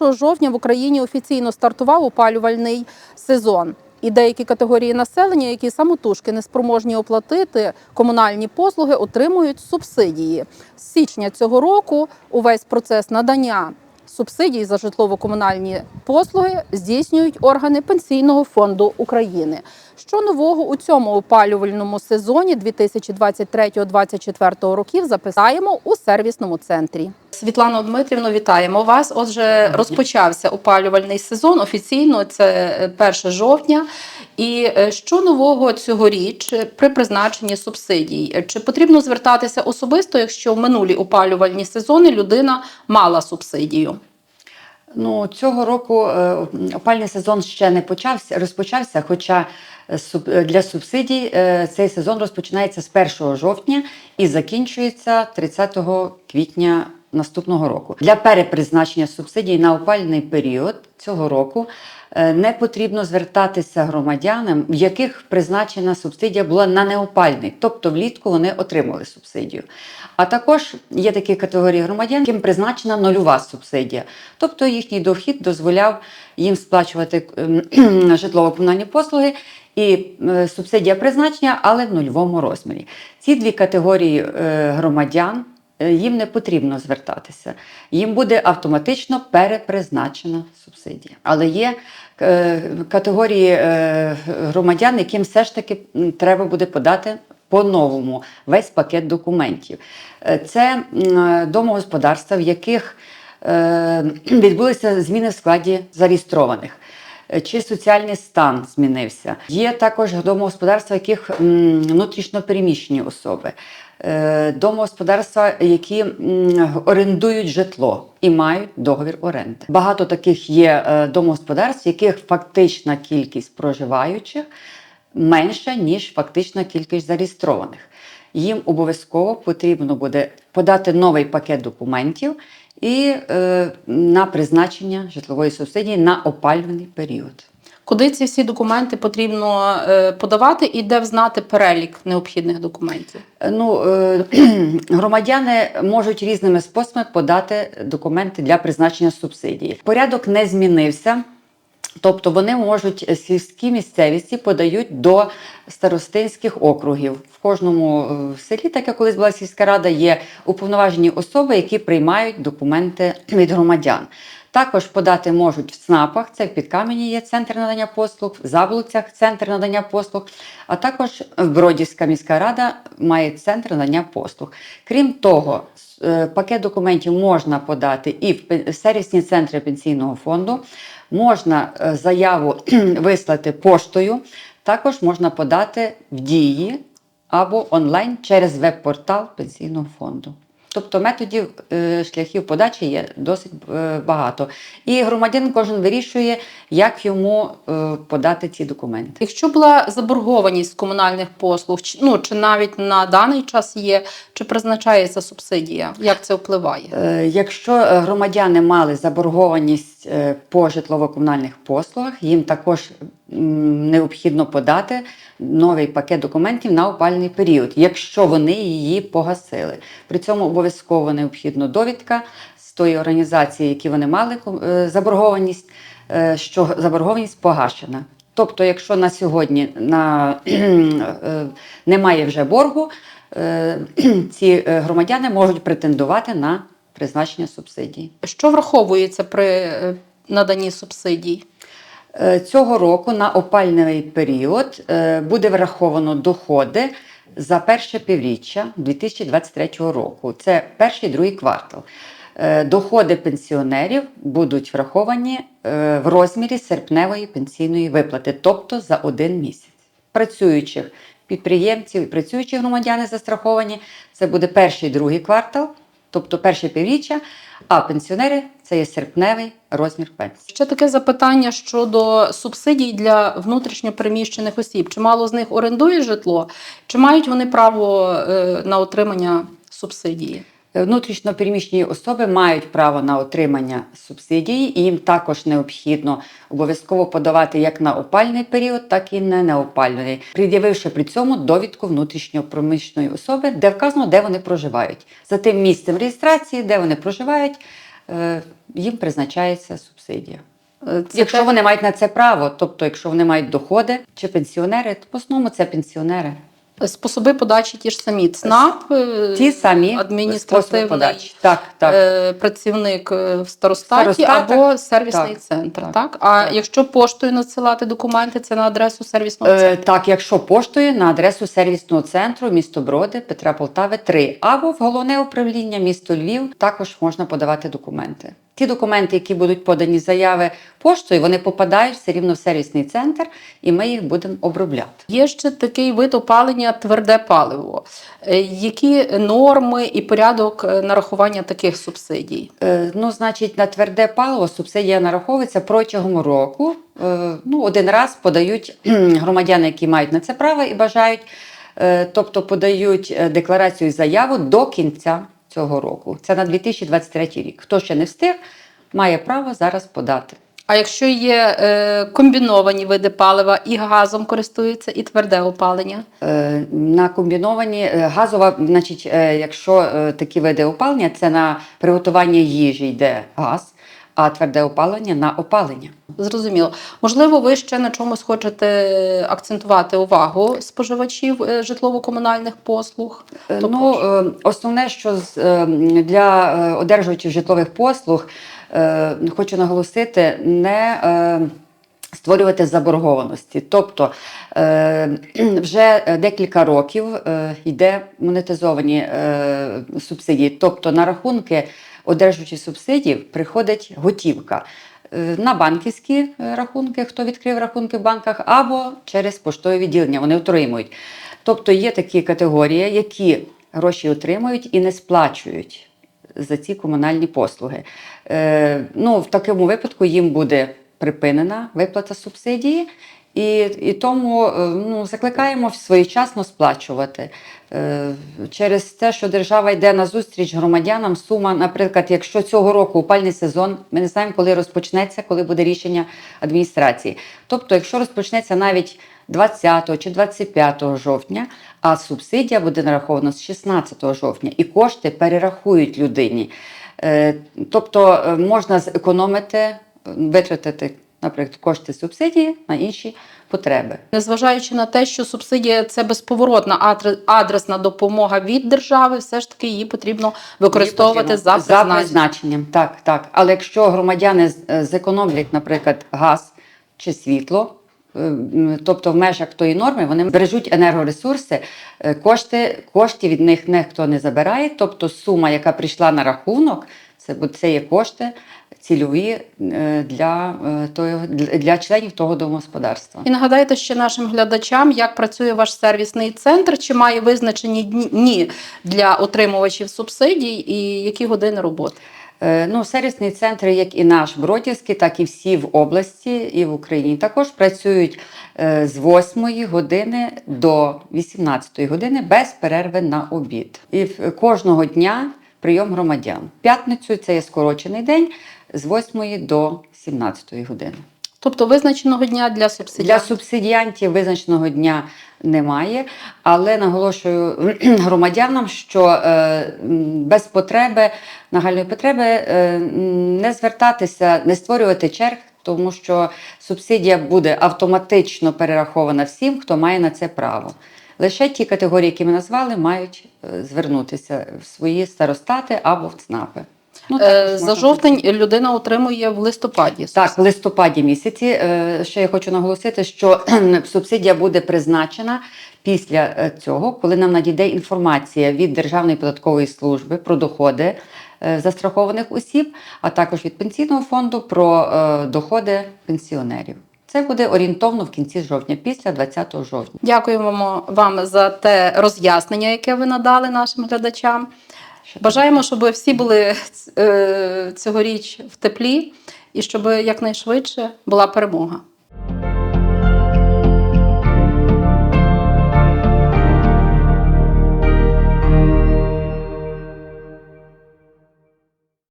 1 жовтня в Україні офіційно стартував опалювальний сезон. І деякі категорії населення, які самотужки не спроможні оплатити комунальні послуги, отримують субсидії. З січня цього року увесь процес надання субсидій за житлово-комунальні послуги здійснюють органи Пенсійного фонду України. Що нового у цьому опалювальному сезоні 2023-2024 років записаємо у сервісному центрі. Світлано Дмитрівно, вітаємо вас. Отже, розпочався опалювальний сезон. Офіційно це е, 1 жовтня. І е, що нового цьогоріч при призначенні субсидій? Е, Чи потрібно звертатися особисто, якщо в минулі опалювальні сезони людина мала субсидію? Ну, цього року е, опальний сезон ще не почався, розпочався, хоча е, е, для субсидій цей сезон розпочинається з 1 жовтня і закінчується 30 квітня наступного року. Для перепризначення субсидій на опальний період цього року не потрібно звертатися громадянам, в яких призначена субсидія була на неопальний, тобто влітку вони отримали субсидію. А також є такі категорії громадян, яким призначена нульова субсидія, тобто їхній дохід дозволяв їм сплачувати ем, житлово-комунальні послуги. І е, субсидія призначення, але в нульовому розмірі. Ці дві категорії е, громадян е, їм не потрібно звертатися. Їм буде автоматично перепризначена субсидія. Але є е, категорії е, громадян, яким все ж таки треба буде подати по-новому весь пакет документів. Е, Це е, домогосподарства, в яких е, відбулися зміни в складі зареєстрованих. Е, Чи соціальний стан змінився? Є також домогосподарства, яких м, внутрішньо переміщені особи, Е, домогосподарства, які орендують житло і мають договір оренди. Багато таких є е, домогосподарств, яких фактична кількість проживаючих менша, ніж фактична кількість зареєстрованих. Їм обов'язково потрібно буде подати новий пакет документів і е, на призначення житлової субсидії на опалювальний період. Куди ці всі документи потрібно е, подавати і де взнати перелік необхідних документів? Е, Ну, е, громадяни можуть різними способами подати документи для призначення субсидії. Порядок не змінився. Тобто вони можуть сільські місцевісті подають до старостинських округів. В кожному селі, так як колись була сільська рада, є уповноважені особи, які приймають документи від громадян. Також подати можуть в ЦНАПах, це в Підкамені є центр надання послуг, в Заблуцях центр надання послуг, а також Бродівська міська рада має центр надання послуг. Крім того, е, пакет документів можна подати і в сервісні центри пенсійного фонду, можна е, заяву вислати поштою, також можна подати в дії або онлайн через веб-портал пенсійного фонду. Тобто методів е, шляхів подачі є досить е, багато. І громадянин кожен вирішує, як йому е, подати ці документи. Якщо була заборгованість комунальних послуг, ну чи навіть на даний час є, чи призначається субсидія? Як це впливає? Якщо громадяни мали заборгованість по житлово-комунальних послугах, їм також необхідно подати новий пакет документів на опальний період, якщо вони її погасили. При цьому обов'язково необхідно довідка з тої організації, які вони мали е, заборгованість, е, що заборгованість погашена. Тобто, якщо на сьогодні на, е, немає вже боргу, ці громадяни можуть претендувати на призначення субсидії. Що враховується при наданні субсидій? Е, Цього року на опальний період е, буде враховано доходи за перше півріччя 2023 року. Це перший другий квартал. Е, Доходи пенсіонерів будуть враховані в розмірі серпневої пенсійної виплати, тобто за один місяць. Працюючих підприємців і працюючі громадяни застраховані. Це буде перший другий квартал, тобто перше півріччя, а пенсіонери це є серпневий розмір пенсії. Ще таке запитання щодо субсидій для внутрішньо переміщених осіб. Чимало з них орендує житло, чи мають вони право е, на отримання субсидії? Внутрішньо переміщені особи мають право на отримання субсидії, і їм також необхідно обов'язково подавати як на опальний період, так і на неопальний, пред'явивши при цьому довідку внутрішньо переміщеної особи, де вказано, де вони проживають. За тим місцем реєстрації, де вони проживають, е, їм призначається субсидія. Е, Це Якщо те- вони мають на це право, тобто якщо вони мають доходи чи пенсіонери, то в основному це пенсіонери. Способи подачі ті ж самі ЦНАП, е, Ті самі способи адміністративний подачі. Так, так. е, працівник е, в старостаті Старостатах. або сервісний Так, центр. Так, так, А так. якщо поштою надсилати документи, це на адресу сервісного Е, центру. так, якщо поштою на адресу сервісного центру місто Броди, Петра Полтави 3, або в головне управління місто Львів також можна подавати документи. Ті документи, які будуть подані заяви поштою, вони попадають все рівно в сервісний центр, і ми їх будемо обробляти. Є ще такий вид опалення тверде паливо. Е, Які норми і порядок е, нарахування таких субсидій? Е, Ну, значить, на тверде паливо субсидія нараховується протягом року. Ну, один раз подають громадяни, які мають на це право і бажають, тобто подають декларацію і заяву до кінця цього року. Це на 2023 рік. Хто ще не встиг, має право зараз подати. А якщо є е, комбіновані види палива і газом користуються, і тверде опалення? Е, На комбіновані е, газова, значить, е, якщо е, такі види опалення, це на приготування їжі йде газ, а тверде опалення на опалення. Зрозуміло. Можливо, ви ще на чомусь хочете акцентувати увагу споживачів е, житлово-комунальних послуг? Е, Ну, е, основне, що для одержувачів житлових послуг, хочу наголосити, не створювати заборгованості. Тобто вже декілька років йде монетизовані субсидії, тобто на рахунки одержувачів субсидій приходить готівка. Е, На банківські е, рахунки, хто відкрив рахунки в банках, або через поштове відділення вони отримують. Тобто є такі категорії, які гроші отримують і не сплачують за ці комунальні послуги. Е, ну, в такому випадку їм буде припинена виплата субсидії. І, і тому е, ну, закликаємо своєчасно сплачувати. Е, Через те, що держава йде на зустріч громадянам, сума, наприклад, якщо цього року опальний сезон, ми не знаємо, коли розпочнеться, коли буде рішення адміністрації. Тобто, якщо розпочнеться навіть 20 чи 25 жовтня, а субсидія буде нарахована з 16 жовтня, і кошти перерахують людині. Е, Тобто можна зекономити, витратити, наприклад, кошти субсидії на інші потреби. Незважаючи на те, що субсидія це безповоротна адресна допомога від держави, все ж таки її потрібно використовувати Її потрібно- за призначенням. призначенням. Так, так. Але якщо громадяни е, зекономлять, наприклад, газ чи світло. е, Тобто в межах тої норми вони бережуть енергоресурси, е, кошти, коштів від них ніхто не забирає. Тобто сума, яка прийшла на рахунок, це, бу- це є кошти цільові е, для, е, для членів того домогосподарства. І нагадайте ще нашим глядачам, як працює ваш сервісний центр, чи має визначені дні для отримувачів субсидій і які години роботи. Е, Ну, сервісні центри, як і наш Бродівський, так і всі в області і в Україні, також працюють з 8 години до 18 години без перерви на обід. І кожного дня прийом громадян. В П'ятницю це є скорочений день з 8 до 17 години. Тобто визначеного дня для субсидій. Для субсидіантів визначеного дня немає, але наголошую громадянам, що е, без потреби, нагальної потреби е, не звертатися, не створювати черг, тому що субсидія буде автоматично перерахована всім, хто має на це право. Лише ті категорії, які ми назвали, мають е, звернутися в свої старостати або в ЦНАПи. Ну, Е, За можна жовтень людина отримує в листопаді. так, в листопаді місяці. Е, Ще я хочу наголосити, що субсидія буде призначена після цього, коли нам надійде інформація від Державної податкової служби про доходи застрахованих осіб, а також від пенсійного фонду про доходи пенсіонерів. Це буде орієнтовно в кінці жовтня, після 20 жовтня. Дякуємо вам за те роз'яснення, яке ви надали нашим глядачам. Бажаємо, щоб всі були е, цьогоріч в теплі і щоб якнайшвидше була перемога.